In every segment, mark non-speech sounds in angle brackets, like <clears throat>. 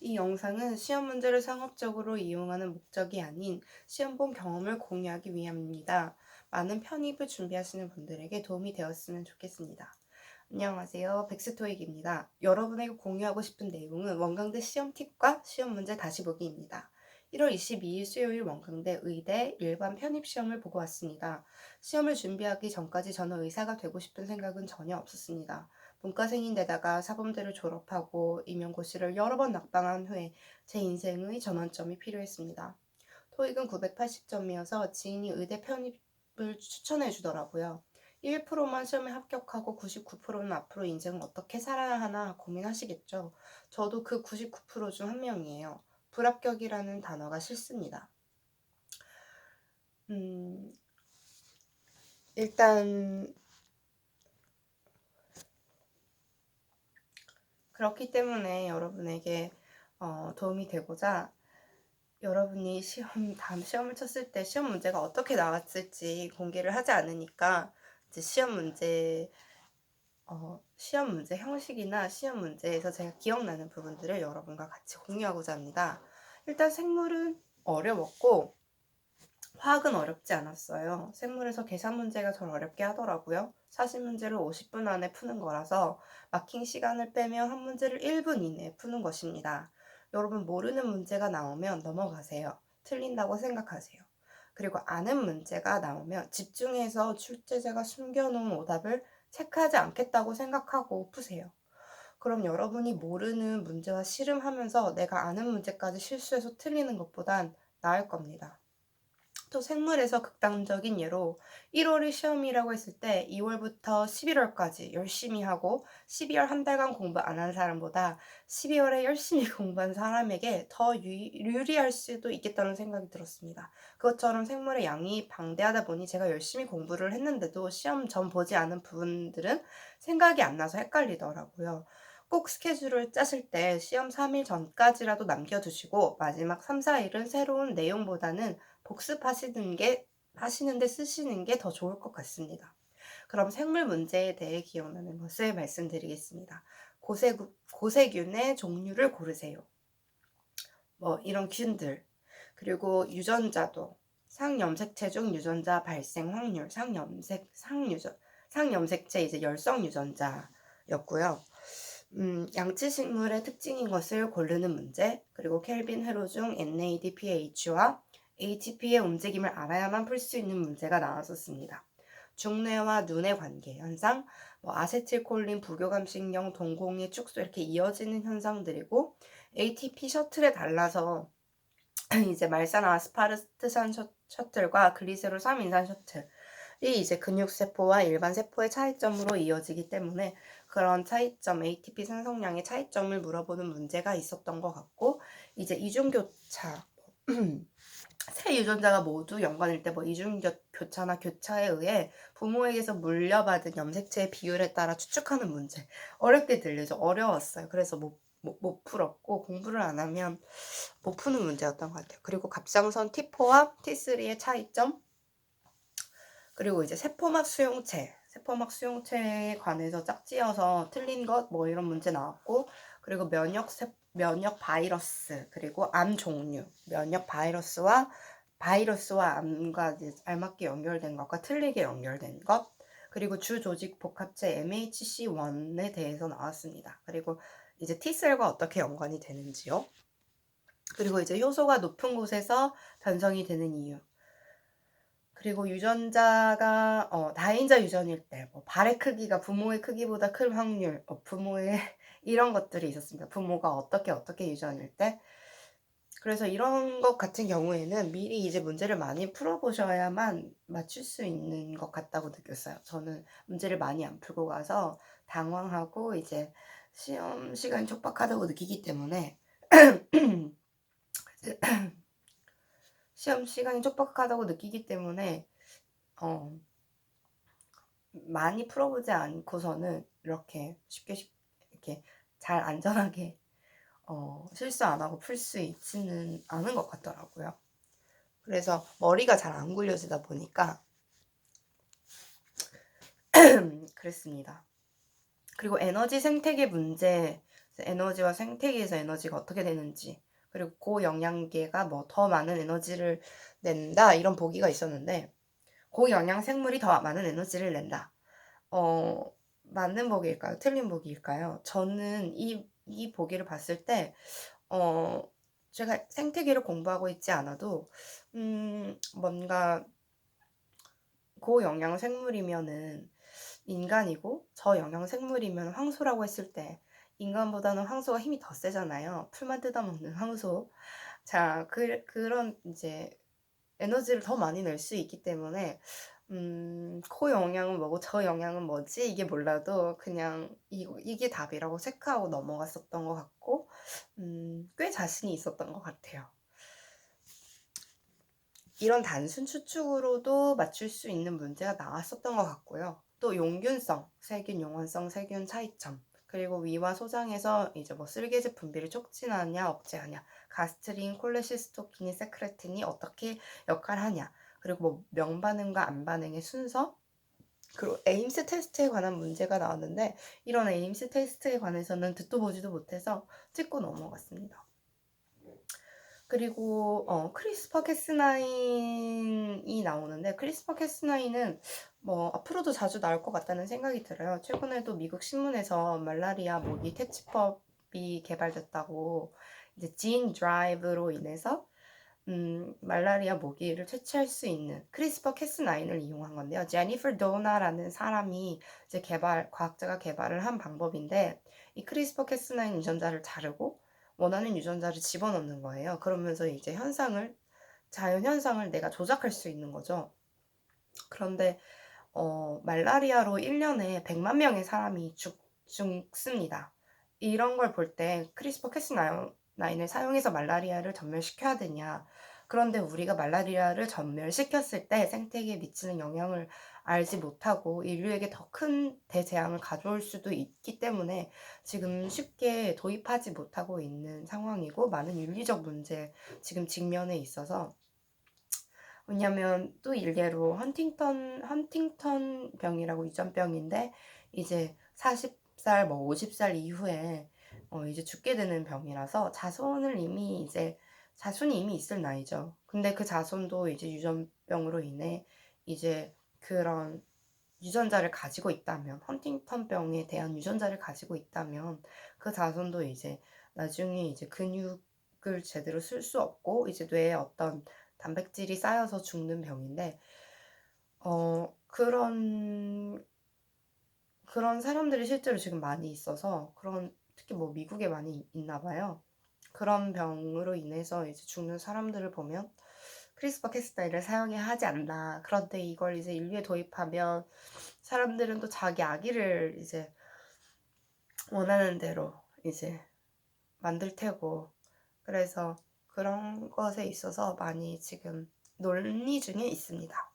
이 영상은 시험 문제를 상업적으로 이용하는 목적이 아닌 시험 본 경험을 공유하기 위함입니다. 많은 편입을 준비하시는 분들에게 도움이 되었으면 좋겠습니다. 안녕하세요. 백스토익입니다. 여러분에게 공유하고 싶은 내용은 원광대 시험 팁과 시험 문제 다시 보기입니다. 1월 22일 수요일 원광대 의대 일반 편입 시험을 보고 왔습니다. 시험을 준비하기 전까지 저는 의사가 되고 싶은 생각은 전혀 없었습니다. 문과생인데다가 사범대를 졸업하고 임용고시를 여러 번 낙방한 후에 제 인생의 전환점이 필요했습니다. 토익은 980점이어서 지인이 의대 편입을 추천해 주더라고요. 1%만 시험에 합격하고 99%는 앞으로 인생을 어떻게 살아야 하나 고민하시겠죠. 저도 그 99%중 한 명이에요. 불합격이라는 단어가 싫습니다. 음, 일단 그렇기 때문에 여러분에게 어, 도움이 되고자 여러분이 시험 다음 시험을 쳤을 때 시험 문제가 어떻게 나왔을지 공개를 하지 않으니까 이제 시험 문제 어, 시험 문제 형식이나 시험 문제에서 제가 기억나는 부분들을 여러분과 같이 공유하고자 합니다. 일단 생물은 어려웠고 화학은 어렵지 않았어요. 생물에서 계산 문제가 덜 어렵게 하더라고요. 사실 문제를 50분 안에 푸는 거라서 마킹 시간을 빼면 한 문제를 1분 이내에 푸는 것입니다. 여러분 모르는 문제가 나오면 넘어가세요. 틀린다고 생각하세요. 그리고 아는 문제가 나오면 집중해서 출제자가 숨겨놓은 오답을 체크하지 않겠다고 생각하고 푸세요. 그럼 여러분이 모르는 문제와 씨름하면서 내가 아는 문제까지 실수해서 틀리는 것보단 나을 겁니다. 또 생물에서 극단적인 예로 1월이 시험이라고 했을 때 2월부터 11월까지 열심히 하고 12월 한 달간 공부 안 한 사람보다 12월에 열심히 <laughs> 공부한 사람에게 더 유, 리할 수도 있겠다는 생각이 들었습니다. 그것처럼 생물의 양이 방대하다 보니 제가 열심히 공부를 했는데도 시험 전 보지 않은 부분들은 생각이 안 나서 헷갈리더라고요. 꼭 스케줄을 짜실 때 시험 3일 전까지라도 남겨두시고 마지막 3, 4일은 새로운 내용보다는 복습하시는 게 하시는데 쓰시는 게 더 좋을 것 같습니다. 그럼 생물 문제에 대해 기억나는 것을 말씀드리겠습니다. 고세구, 고세균의 종류를 고르세요. 뭐 이런 균들 그리고 유전자도 상염색체 중 유전자 발생 확률 상염색 상유전 상염색체 이제 열성 유전자였고요. 음, 양치 식물의 특징인 것을 고르는 문제, 그리고 켈빈 회로 중 NADPH와 ATP의 움직임을 알아야만 풀 수 있는 문제가 나왔었습니다. 중뇌와 눈의 관계 현상, 뭐 아세틸콜린 부교감신경 동공의 축소 이렇게 이어지는 현상들이고 ATP 셔틀에 달라서 <clears throat> 이제 말산 아스파르트산 셔틀과 글리세롤 3인산 셔틀이 이제 근육세포와 일반 세포의 차이점으로 이어지기 때문에 그런 차이점, ATP 생성량의 차이점을 물어보는 문제가 있었던 것 같고 이제 이중교차 <clears throat> 세 유전자가 모두 연관일 때 뭐 이중교차나 교차에 의해 부모에게서 물려받은 염색체의 비율에 따라 추측하는 문제. 어렵게 들리죠 어려웠어요. 그래서 못, 못, 못 풀었고 공부를 안 하면 못 푸는 문제였던 것 같아요. 그리고 갑상선 T4와 T3의 차이점. 그리고 이제 세포막 수용체. 세포막 수용체에 관해서 짝지어서 틀린 것 뭐 이런 문제 나왔고 그리고 면역 세, 면역 바이러스 그리고 암 종류 면역 바이러스와 바이러스와 암과 알맞게 연결된 것과 틀리게 연결된 것 그리고 주 조직 복합체 MHC1에 대해서 나왔습니다. 그리고 이제 T셀과 어떻게 연관이 되는지요. 그리고 이제 효소가 높은 곳에서 변성이 되는 이유. 그리고 유전자가 어, 다인자 유전일 때, 뭐 발의 크기가 부모의 크기보다 큰 확률, 어, 부모의 이런 것들이 있었습니다. 부모가 어떻게 어떻게 유전일 때. 그래서 이런 것 같은 경우에는 미리 이제 문제를 많이 풀어보셔야만 맞출 수 있는 것 같다고 느꼈어요. 저는 문제를 많이 안 풀고 가서 당황하고 이제 시험 시간이 촉박하다고 느끼기 때문에 <clears throat> 시험 시간이 촉박하다고 느끼기 때문에 어, 많이 풀어보지 않고서는 이렇게 쉽게 쉽게 이렇게 잘 안전하게 어, 실수 안 하고 풀 수 있지는 않은 것 같더라고요. 그래서 머리가 잘 안 굴려지다 보니까 <clears throat> 그랬습니다. 그리고 에너지 생태계 문제 에너지와 생태계에서 에너지가 어떻게 되는지 그리고 고영양계가 뭐 더 많은 에너지를 낸다 이런 보기가 있었는데 고영양 생물이 더 많은 에너지를 낸다. 어 맞는 보기일까요? 틀린 보기일까요? 저는 이, 이 보기를 봤을 때, 어, 제가 생태계를 공부하고 있지 않아도, 음, 뭔가 고영양 생물이면은 인간이고 저영양 생물이면 황소라고 했을 때 인간보다는 황소가 힘이 더 세잖아요. 풀만 뜯어먹는 황소. 자, 그, 그런 이제 에너지를 더 많이 낼 수 있기 때문에 음, 코 영양은 뭐고 저 영양은 뭐지? 이게 몰라도 그냥 이, 이게 답이라고 체크하고 넘어갔었던 것 같고 음, 꽤 자신이 있었던 것 같아요. 이런 단순 추측으로도 맞출 수 있는 문제가 나왔었던 것 같고요. 또 용균성, 세균 용원성, 세균 차이점, 그리고 위와 소장에서 이제 뭐 쓸개즙 분비를 촉진하냐 억제하냐, 가스트린, 콜레시스토킨이, 세크레틴이 어떻게 역할하냐, 그리고 뭐 명반응과 안반응의 순서, 그리고 에임스 테스트에 관한 문제가 나왔는데 이런 에임스 테스트에 관해서는 듣도 보지도 못해서 찍고 넘어갔습니다. 그리고 어, 크리스퍼 캐스나인이 나오는데 크리스퍼 캐스나인은 뭐 앞으로도 자주 나올 것 같다는 생각이 들어요. 최근에도 미국 신문에서 말라리아 모기 퇴치법이 개발됐다고 이제 진 드라이브로 인해서 음, 말라리아 모기를 퇴치할 수 있는 크리스퍼 캐스9을 이용한 건데요. 제니퍼 도나라는 사람이 이제 개발, 과학자가 개발을 한 방법인데 이 크리스퍼 캐스9 유전자를 자르고 원하는 유전자를 집어넣는 거예요. 그러면서 이제 현상을, 자연 현상을 내가 조작할 수 있는 거죠. 그런데 어, 말라리아로 1년에 100만 명의 사람이 죽, 죽습니다. 이런 걸 볼 때 크리스퍼 캐스9 을 사용해서 말라리아를 전멸시켜야 되냐. 그런데 우리가 말라리아를 전멸시켰을 때 생태계에 미치는 영향을 알지 못하고 인류에게 더 큰 대재앙을 가져올 수도 있기 때문에 지금 쉽게 도입하지 못하고 있는 상황이고 많은 윤리적 문제 지금 직면에 있어서 왜냐면 또 일례로 헌팅턴 헌팅턴 병이라고 유전병인데 이제 40살 뭐 50살 이후에 어 이제 죽게 되는 병이라서 자손을 이미 이제 자손이 이미 있을 나이죠. 근데 그 자손도 이제 유전병으로 인해 이제 그런 유전자를 가지고 있다면, 헌팅턴 병에 대한 유전자를 가지고 있다면, 그 자손도 이제 나중에 이제 근육을 제대로 쓸 수 없고, 이제 뇌에 어떤 단백질이 쌓여서 죽는 병인데, 어, 그런, 그런 사람들이 실제로 지금 많이 있어서, 그런, 특히 뭐 미국에 많이 있나 봐요. 그런 병으로 인해서 이제 죽는 사람들을 보면 크리스퍼 캐스타일을 사용해야 하지 않나. 그런데 이걸 이제 인류에 도입하면 사람들은 또 자기 아기를 이제 원하는 대로 이제 만들 테고 그래서 그런 것에 있어서 많이 지금 논의 중에 있습니다.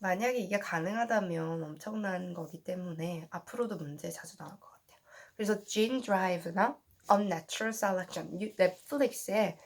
만약에 이게 가능하다면 엄청난 거기 때문에 앞으로도 문제 자주 나올 것 같아요. 그래서 Gene Drive나 Unnatural Selection 넷플릭스에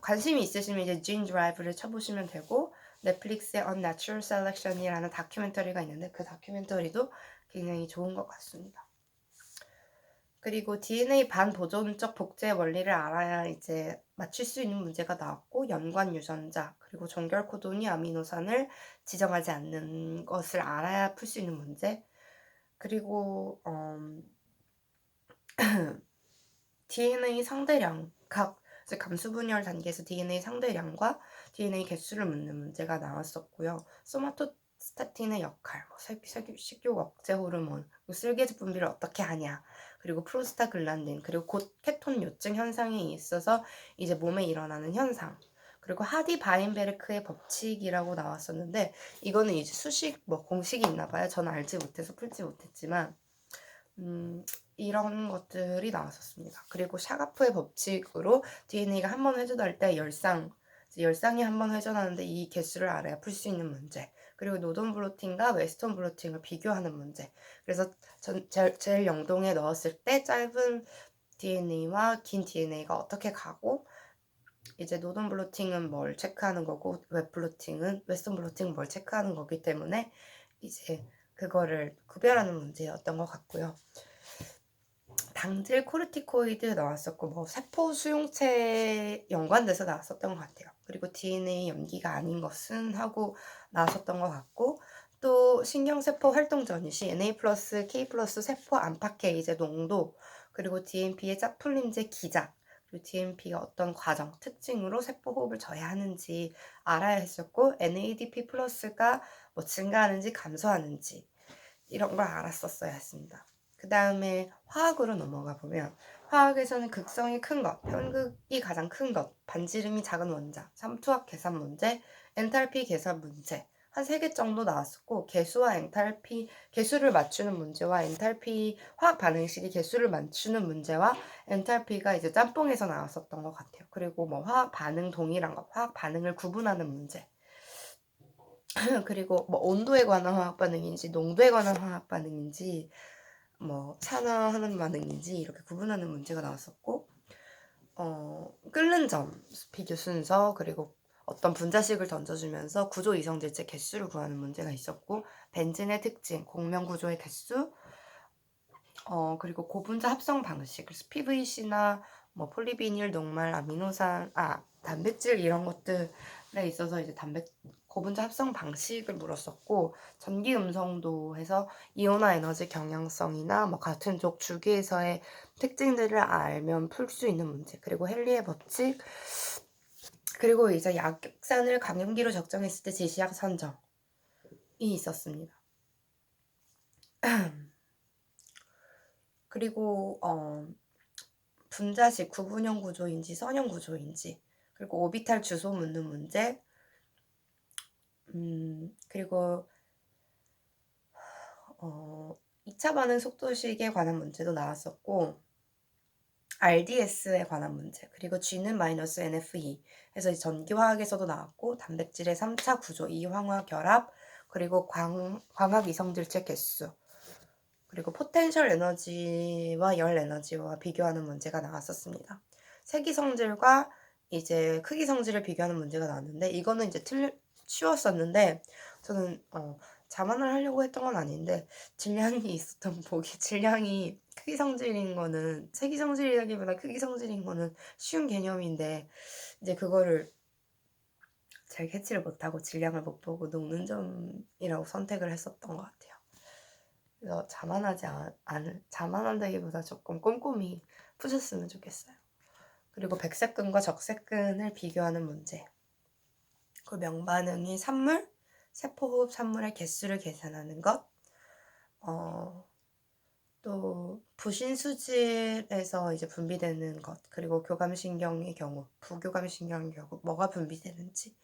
관심이 있으시면 이제 Gene Drive를 쳐보시면 되고 넷플릭스의 Unnatural Selection이라는 다큐멘터리가 있는데 그 다큐멘터리도 굉장히 좋은 것 같습니다. 그리고 DNA 반보존적 복제 원리를 알아야 이제 맞출 수 있는 문제가 나왔고 연관 유전자 그리고 종결 코돈이 아미노산을 지정하지 않는 것을 알아야 풀 수 있는 문제 그리고 음, <clears throat> DNA 상대량 각 감수 분열 단계에서 DNA 상대량과 DNA 개수를 묻는 문제가 나왔었고요. 소마토스타틴의 역할, 뭐 식욕 억제 호르몬, 쓸개즙 분비를 어떻게 하냐, 그리고 프로스타글란딘, 그리고 곧 케톤 요증 현상에 있어서 이제 몸에 일어나는 현상, 그리고 하디 바인베르크의 법칙이라고 나왔었는데 이거는 이제 수식 뭐 공식이 있나 봐요. 저는 알지 못해서 풀지 못했지만 음, 이런 것들이 나왔었습니다. 그리고 샤가프의 법칙으로 DNA가 한 번 회전할 때 열상 열상이 한 번 회전하는데 이 개수를 알아야 풀 수 있는 문제. 그리고 노던 블로팅과 웨스턴 블로팅을 비교하는 문제. 그래서 전, 제, 제일 영동에 넣었을 때 짧은 DNA와 긴 DNA가 어떻게 가고 이제 노던 블로팅은 뭘 체크하는 거고 웹 블로팅은 웨스턴 블로팅은 뭘 체크하는 거기 때문에 이제 그거를 구별하는 문제였던 것 같고요. 당질 코르티코이드 나왔었고 뭐 세포 수용체 연관돼서 나왔었던 것 같아요. 그리고 DNA 염기가 아닌 것은 하고 나왔었던 것 같고 또 신경세포 활동 전이 시 NA 플러스 K 플러스 세포 안팎의 농도 그리고 DMP의 짝풀림제 기작 그리고 DMP가 어떤 과정 특징으로 세포 호흡을 져야 하는지 알아야 했었고 NADP 플러스가 뭐 증가하는지 감소하는지 이런 걸 알았었어야 했습니다. 그 다음에 화학으로 넘어가 보면 화학에서는 극성이 큰 것, 편극이 가장 큰 것, 반지름이 작은 원자, 삼투압 계산 문제, 엔탈피 계산 문제 한 세 개 정도 나왔었고 개수와 엔탈피 개수를 맞추는 문제와 엔탈피 화학 반응식이 개수를 맞추는 문제와 엔탈피가 이제 짬뽕에서 나왔었던 것 같아요. 그리고 뭐 화학 반응 동일한 것, 화학 반응을 구분하는 문제. <clears throat> 그리고 뭐 온도에 관한 화학 반응인지 농도에 관한 화학 반응인지 뭐 산화하는 반응인지 이렇게 구분하는 문제가 나왔었고 어, 끓는 점 비교 순서 그리고 어떤 분자식을 던져주면서 구조 이성질체 개수를 구하는 문제가 있었고 벤진의 특징, 공명 구조의 개수 어, 그리고 고분자 합성 방식, PVC나 뭐 폴리비닐, 녹말, 아미노산, 아 단백질 이런 것들 에 있어서 이제 단백 고분자 합성 방식을 물었었고 전기 음성도 해서 이온화 에너지 경향성이나 뭐 같은 족 주기에서의 특징들을 알면 풀 수 있는 문제 그리고 헨리의 법칙 그리고 이제 약산을 감염기로 적정했을 때 지시약 선정이 있었습니다. <clears throat> 그리고 어, 분자식 구분형 구조인지 선형 구조인지 그리고 오비탈 주소 묻는 문제 음, 그리고 어, 2차 반응 속도식에 관한 문제도 나왔었고 RDS에 관한 문제 그리고 G는 마이너스 NFE 해서 전기화학에서도 나왔고 단백질의 3차 구조 이황화 결합 그리고 광, 광학 이성질체 개수 그리고 포텐셜 에너지와 열 에너지와 비교하는 문제가 나왔었습니다. 세기 성질과 이제 크기 성질을 비교하는 문제가 나왔는데 이거는 이제 틀, 쉬웠었는데 저는 어, 자만을 하려고 했던 건 아닌데 질량이 <laughs> 있었던 보기 질량이 크기 성질인 거는 세기 성질이라기보다 크기 성질인 거는 쉬운 개념인데 이제 그거를 잘 캐치를 못하고 질량을 못 보고 녹는 점이라고 선택을 했었던 것 같아요. 그래서 자만하지 않을 자만한다기보다 조금 꼼꼼히 푸셨으면 좋겠어요. 그리고 백색끈과 적색끈을 비교하는 문제. 그 명반응이 산물, 세포호흡 산물의 개수를 계산하는 것, 어, 또 부신 수질에서 이제 분비되는 것, 그리고 교감신경의 경우, 부교감신경의 경우 뭐가 분비되는지,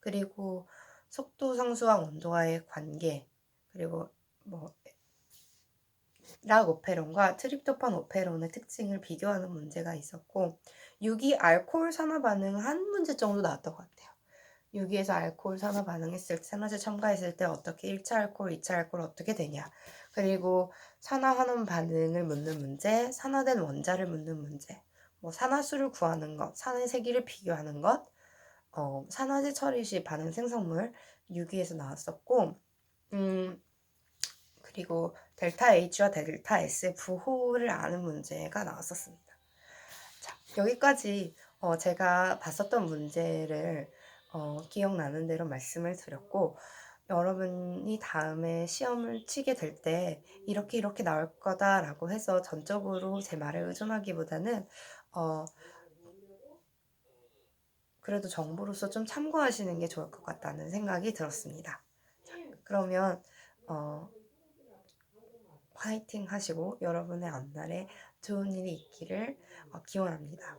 그리고 속도 상수와 온도와의 관계, 그리고 뭐 락오페론과 트립토판 오페론의 특징을 비교하는 문제가 있었고 유기 알코올 산화 반응 한 문제 정도 나왔던 것 같아요. 유기에서 알코올 산화 반응했을 때, 산화제 첨가했을 때 어떻게 1차 알코올, 2차 알코올 어떻게 되냐. 그리고 산화환원 반응을 묻는 문제, 산화된 원자를 묻는 문제, 뭐 산화수를 구하는 것, 산의 세기를 비교하는 것, 어, 산화제 처리 시 반응 생성물 유기에서 나왔었고, 음, 그리고 델타 H와 델타 S의 부호를 아는 문제가 나왔었습니다. 자, 여기까지 어, 제가 봤었던 문제를 어, 기억나는 대로 말씀을 드렸고 여러분이 다음에 시험을 치게 될 때 이렇게 이렇게 나올 거다라고 해서 전적으로 제 말에 의존하기보다는 어, 그래도 정보로서 좀 참고하시는 게 좋을 것 같다는 생각이 들었습니다. 자, 그러면 어, 화이팅 하시고 여러분의 앞날에 좋은 일이 있기를 어, 기원합니다.